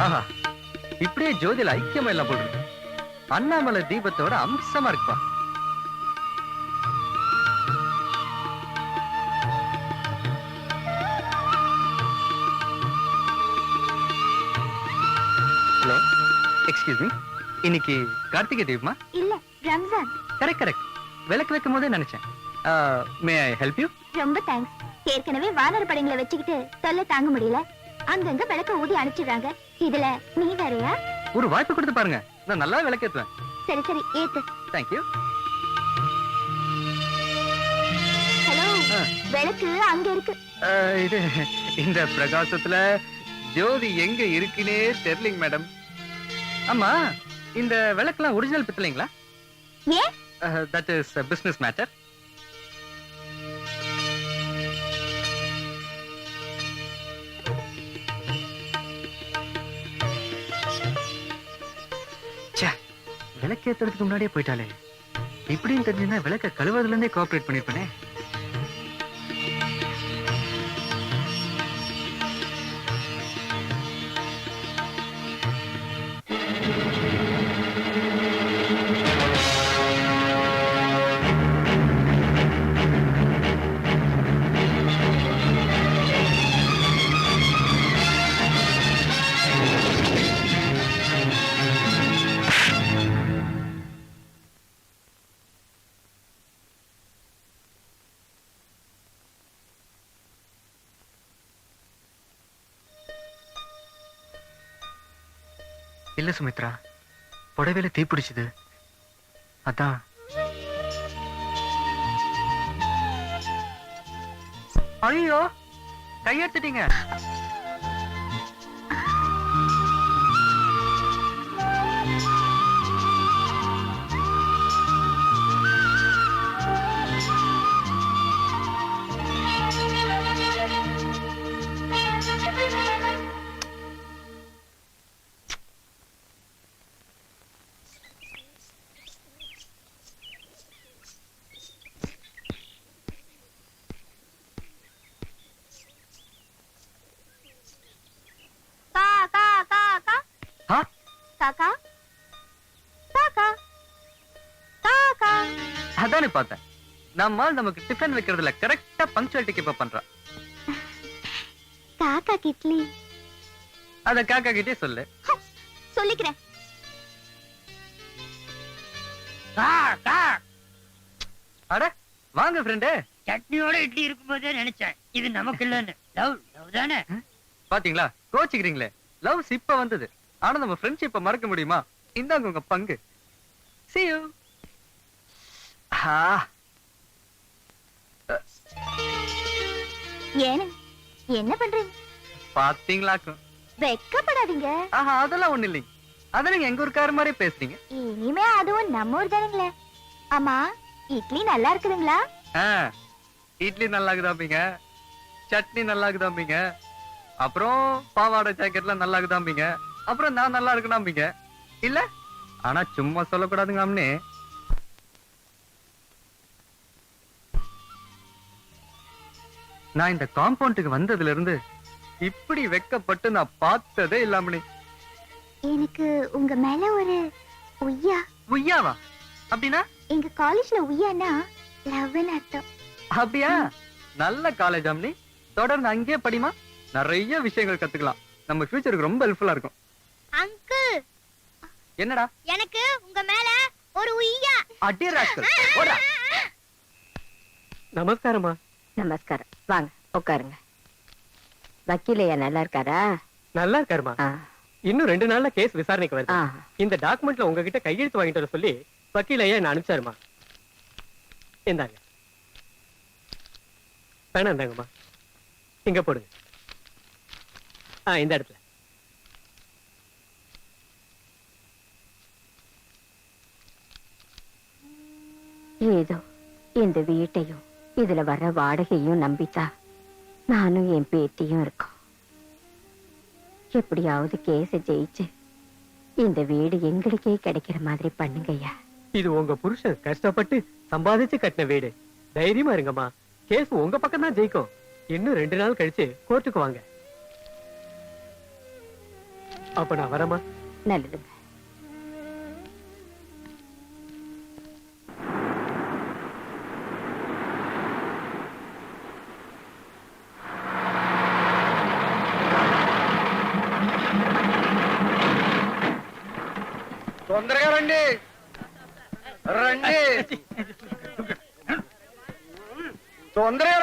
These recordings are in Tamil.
ஆஹா. இப்படியே ஜோதியில ஐக்கியமா எல்லாம் போடுறது அண்ணாமலை தீபத்தோட அம்சமா இருப்பா ஹலோ எக்ஸ்கியூஸ் மீ இன்னைக்கு கார்த்திகை தீபமா? இல்ல ரம்ஜான். கரெக்ட் கரெக்ட் விளக்கு வைக்கும் போதே நினைச்சேன். மே ஐ ஹெல்ப் யூ ரொம்ப தேங்க்ஸ் ஏற்கனவே வானர படங்களை வச்சுக்கிட்டு தொல்லை தாங்க முடியல. அங்கங்க விளக்க ஊதி அனுப்பிச்சிடுறாங்க. இதுல நீ வேறயா ஒரு வாய்ப்பு கொடுத்து பாருங்க. நான் நல்லா விளக்கேத்துவேன். சரி சரி ஏத்து. Thank you hello. விளக்கு அங்க இருக்கு. இது இந்த பிரகாசத்துல ஜோதி எங்க இருக்குன்னே தெரியலிங்க மேடம். ஆமா இந்த விளக்கெல்லாம் ஒரிஜினல் பித்தளைங்களா? ஏன்? தட் இஸ் பிசினஸ் மேட்டர் விளக்கேத்துறதுக்கு முன்னாடியே போயிட்டாலே இப்படின்னு தெரிஞ்சுன்னா விளக்க கழுவுறதுல இருந்தே கோஆபரேட் பண்ணிருப்பேனே இல்ல சுமித்ரா. புடவையில தீ பிடிச்சது. அதான். ஐயோ கையெடுத்துட்டீங்க. அதானே பார்த்தேன். நம்ம நமக்கு டிஃபன் வைக்கிறதுல கரெக்டா பங்க்சுவாலிட்டி கீப் பண்றா. காக்கா கிட்லி. அத காக்கா கிட்டே சொல்லு. சொல்லிக்கிறேன். அட வாங்க ஃப்ரெண்டு சட்னியோட இட்லி இருக்கும்போதே நினைச்சேன். இது நமக்கு இல்லன்னு. லவ் லவ் தானே? பாத்தீங்களா? கோச்சிக்கிறீங்களே. லவ்ஸ் இப்ப வந்தது. ஆனா நம்ம ஃப்ரெண்ட்ஷிப்ப மறக்க முடியுமா? இந்தாங்க உங்க பங்கு. See you. ஆ ஏன்னு என்ன பண்றீங்க பாத்தீங்களாக்கும் வெக்கப்படாதீங்க. ஆஹா அதெல்லாம் ஒண்ணு இல்லைங்க. அதான் நீங்க எங்க ஊருக்கார மாதிரி பேசுறீங்க? இனிமே அதுவும் நம்ம ஊர் தானுங்களே. ஆமா இட்லி நல்லா இருக்குதுங்களா? இட்லி நல்லா இருக்குதாம்பீங்க. சட்னி நல்லா இருக்குதாம்பீங்க. அப்புறம் பாவாடை ஜாக்கெட்லாம் நல்லா இருக்குதாம்பீங்க. அப்புறம் நான் நல்லா இருக்கணாம்பீங்க இல்ல? ஆனா சும்மா சொல்லக்கூடாதுங்க அம்னே. நான் இந்த காம்பவுண்டுக்கு வந்ததுல இருந்து இப்படி வெக்கப்பட்டு நான் பார்த்ததே இல்லாமனே எனக்கு உங்க மேல ஒரு உய்யா. உய்யாவா? அப்படின்னா? எங்க காலேஜ்ல உய்யானா லவ்னு அர்த்தம். அப்படியா? நல்ல காலேஜ் அம்னி. தொடர்ந்து அங்கேயே படிமா? நிறைய விஷயங்கள் கத்துக்கலாம். நம்ம ஃபியூச்சருக்கு ரொம்ப ஹெல்ப்ஃபுல்லா இருக்கும். அங்கிள்! என்னடா? எனக்கு உங்க மேல ஒரு உய்யா. அடி ராஸ்கல் ஓடா நமஸ்காரமா நமஸ்காரம். வாங்க உட்காருங்க. வக்கீலையா நல்லா இருக்காரா நல்லா இருக்காருமா இன்னும் ரெண்டு நாள்ல கேஸ் விசாரணைக்கு வருது. இந்த டாக்குமெண்ட்ல உங்ககிட்ட கையெழுத்து வாங்கிட்டு வர சொல்லி வக்கீல் ஐயா என்ன அனுப்பிச்சாருமா? இந்தாங்க. வேணாம் இந்தாங்கம்மா. இங்க போடுங்க. ஆ இந்த இடத்துல. ஏதோ இந்த வீட்டையும் இதுல வர்ற வாடகையும் நம்பித்தா நானும் என் பேத்தியும் இருக்கோம். எப்படியாவது கேஸ ஜெயிச்சு இந்த வீடு எங்களுக்கே கிடைக்கிற மாதிரி பண்ணுங்கய்யா இது உங்க புருஷன் கஷ்டப்பட்டு சம்பாதிச்சு கட்டின வீடு. தைரியமா இருங்கம்மா. கேஸ் உங்க பக்கம் தான் ஜெயிக்கும். இன்னும் ரெண்டு நாள் கழிச்சு கோர்ட்டுக்கு வாங்க. அப்ப நான் வரமா நல்லதுங்க.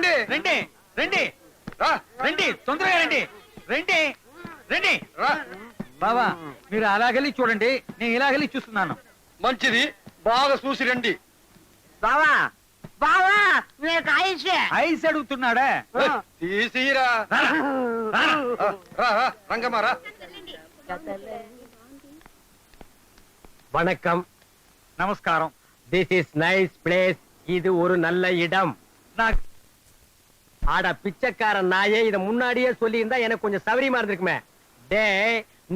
రండి రండి రండి రా, రండి తొందరగా రండి రండి రండి రా. బావా మీరు అలాగెళ్ళి చూడండి నేను ఇలాగెళ్ళి చూస్తున్నాను మంచిది బాగా చూసి రండి బావా బావా నీకు ఆయుషే ఐస్ అడుగుతున్నాడా తీసిరా రా, రా, రంగమ్మ రా வணக்கம் నమస్కారం திஸ் இஸ் நைஸ் பிளேஸ் இது ஒரு நல்ல இடம் నాకు ஆடா பிச்சைக்காரன் நாயே இத முன்னாடியே சொல்லி இருந்தா எனக்கு கொஞ்சம் சௌரியமா இருந்திருக்குமே. டே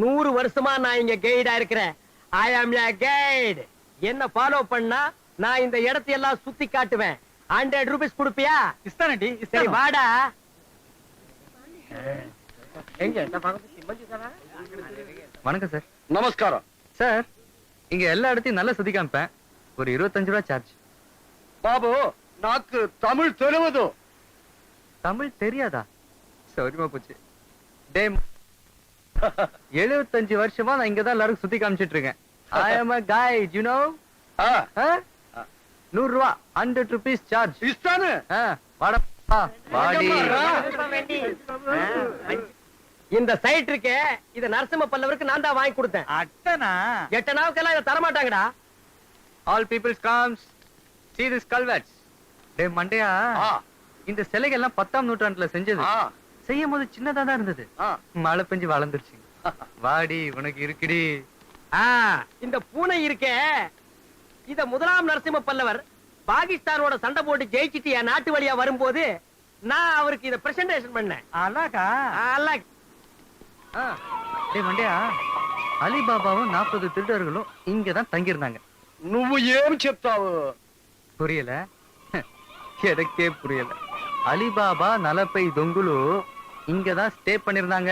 நூறு வருஷமா நான் இங்க கைடா இருக்கிறேன். ஐ ஆம் யா கைடு என்ன ஃபாலோ பண்ணா நான் இந்த இடத்தை எல்லாம் சுத்தி காட்டுவேன். Hundred rupees கொடுப்பியா? இஸ்தானடி சரி வாடா. எங்க வணக்கம் சார் நமஸ்காரம். சார் இங்க எல்லா இடத்தையும் நல்லா சுத்தி காமிப்பேன். ஒரு இருபத்தஞ்சு ரூபா சார்ஜ் பாபு நாக்கு தமிழ் தெருவதும் தமிழ் தெரியாதா? சௌரியமா போச்சு. எழுபத்தஞ்சு வருஷமா நான் இங்கதான் எல்லாரும் சுத்தி காமிச்சிட்டு இருக்கேன். நூறு ரூபா ஹண்ட்ரட் ருபீஸ் சார்ஜ் இந்த சைட் இருக்கே இத நரசிம்ம பல்லவருக்கு நான் தான் வாங்கி கொடுத்தேன். அட்டனா? எட்டனாவுக்கெல்லாம் இதை தரமாட்டாங்கடா. All peoples comes see this கல்வெட்ஸ் டே மண்டையா? இந்த சிலைகள் எல்லாம் பத்தாம் நூற்றாண்டுல செஞ்சது ఆ, செய்யும் போது சின்னதா தான் இருந்தது ఆ. மழை பெஞ்சு வளர்ந்துருச்சு வாடி உனக்கு இருக்குடி ஆ, இந்த பூனை இருக்கே இத முதலாம் நரசிம்ம பல்லவர் பாகிஸ்தானோட சண்டை போட்டு ஜெயிச்சிட்டு என் நாட்டு வழியா வரும்போது நான் அவருக்கு இத பிரசன்டேஷன் பண்ணேன் అలాగా அல்ல ஆ, டேய் மண்டையா அலிபாபாவும் நாற்பது திருடர்களும் இங்கதான் தங்கியிருந்தாங்க నువ్వు ఏం చెప్తావు புரியல எனக்கே புரியல அலிபாபா நலப்பை தொங்குலு இங்கதான் ஸ்டே பண்ணிருந்தாங்க.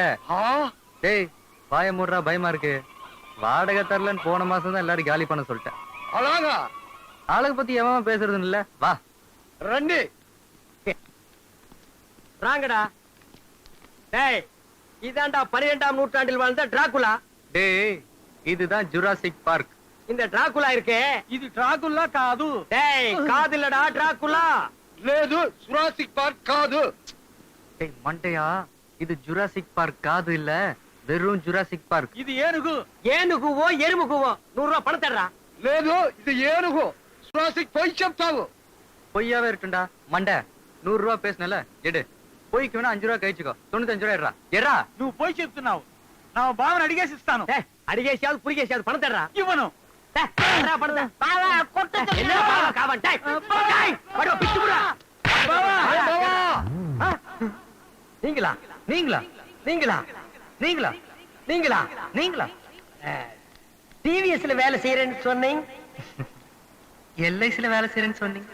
டேய் வாய மூடுறா பயமா இருக்கு. வாடகை தரலன்னு போன மாசம் தான் எல்லாரும் காலி பண்ண சொல்லிட்டேன். அழகா? பத்தி எவன் பேசுறது இல்ல. வா. ரெண்டு. ராங்கடா. டேய் இதாண்டா பனிரெண்டாம் நூற்றாண்டில் வாழ்ந்த டிராகுலா. டேய் இதுதான் ஜுராசிக் பார்க். இந்த டிராகுலா இருக்கே. இது டிராகுலா காது. டேய் காது இல்லடா டிராகுலா. లేదు సురాసిక్ పార్క్ కాదు டேய் மண்டையா இது ஜுராசிக் பார்க் காது இல்ல வெறும் ஜுராசிக் பார்க் ఇది ఏనుగు ஏனுகுவோ எருமுகுவோ நூறு ரூபாய் பணம் தர்றா లేదు ఇది ఏనుగు సురాసిక్ పోయి చెప్తావు பொய்யாவே இருக்குண்டா மண்டை நூறு ரூபா பேசுனல எடு பொய்க்கு வேணா அஞ்சு ரூபா கழிச்சுக்கோ தொண்ணூத்தஞ்சு ரூபா எடுறா எட்ரா నువ్వు పోయి చెప్తున్నావు నా బావని అడిగేసి ఇస్తాను டேய் அடிகேசியாவது புரிகேசியாவது பணம் தர்றா ఇవ్వను நீங்களா நீங்களா நீங்களா நீங்களா நீங்களா நீங்களா டிவிஎஸ்ல வேலை செய்யறேன்னு சொன்னீங்க எல்ஐசில வேலை செய்யறேன்னு சொன்னீங்க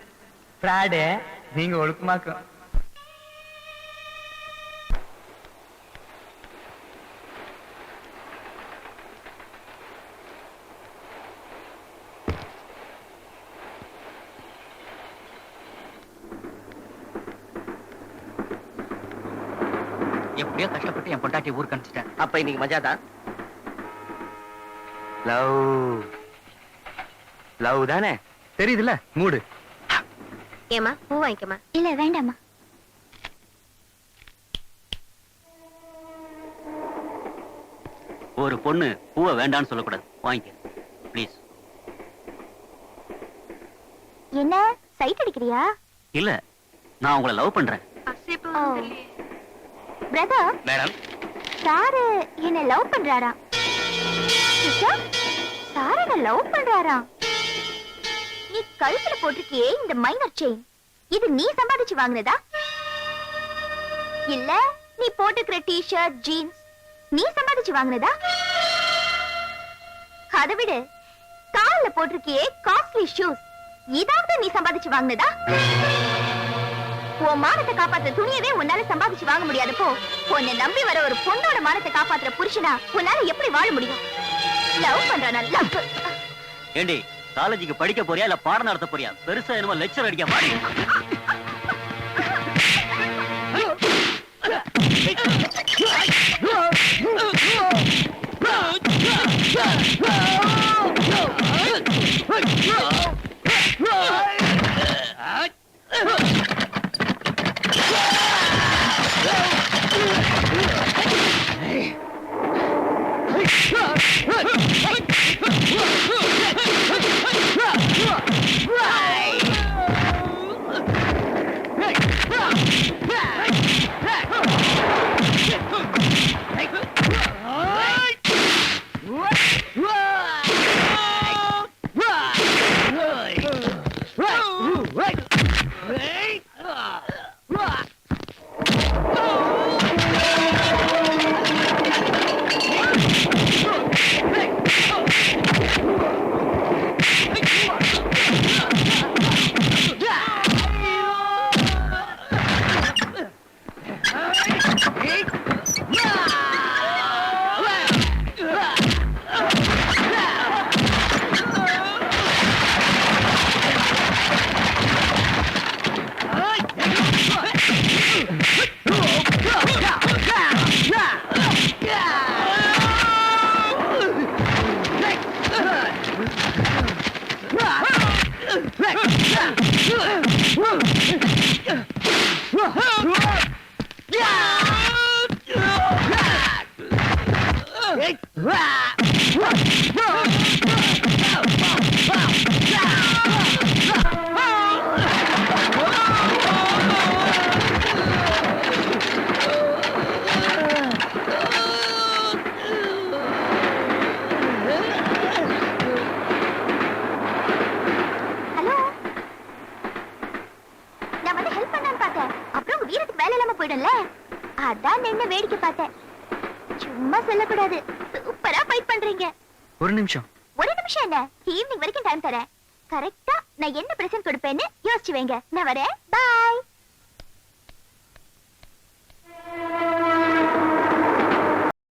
நீங்க ஒழுக்கமாக்கும் எப்படியோ கஷ்டப்பட்டு என் பொண்டாட்டி ஊருக்கு அனுப்பிச்சிட்டேன். அப்ப இன்னைக்கு மஜா தான்? லவ். லவ் தானே? தெரியுதுல மூடு. ஏமா பூ வாங்கிக்கமா இல்ல வேண்டாமா ஒரு பொண்ணு பூவை வேண்டான்னு சொல்லக்கூடாது. வாங்கிக்க. ப்ளீஸ் என்ன? சைட் அடிக்கிறியா? இல்ல நான் உங்களை லவ் பண்றேன். Brother madam. சாரு என்ன லவ் பண்றாரா? சாரு என்ன லவ் பண்றாரா? நீ கழுத்துல போட்டிருக்கியே இந்த மைனர் செயின் இது நீ சம்பாதிச்சு வாங்குனதா? இல்ல நீ போட்டுக்கிற டி-ஷர்ட் ஜீன்ஸ் நீ சம்பாதிச்சு வாங்குனதா? அதை விடு. கால்ல போட்டிருக்கியே காஸ்ட்லி ஷூஸ் இதாவது நீ சம்பாதிச்சு வாங்குனதா? உன் மானத்தை காப்பாத்துற துணியவே உன்னால சம்பாதிச்சு வாங்க முடியாதப்போ உன்னை நம்பி வர ஒரு பொண்ணோட மானத்தை காப்பாத்துற புருஷனா உன்னால எப்படி வாழ முடியும் லவ் பண்றானா லவ் ஏண்டி காலேஜுக்கு படிக்க போறியா இல்ல பாடம் நடத்த போறியா பெருசா என்னமோ லெக்சர் அடிக்க மாடி ஹலோ போயிடும்ல? அதான் நின்னு வேடிக்கை பார்த்தேன். சும்மா சொல்லக்கூடாது. சூப்பரா ஃபைட் பண்றீங்க. ஒரு நிமிஷம். ஒரு நிமிஷம் என்ன ஈவினிங் வரைக்கும் டைம் தரேன். கரெக்டா நான் என்ன பிரசன்ட் கொடுப்பேன்னு யோசிச்சு வைங்க. நான் வரேன். பாய்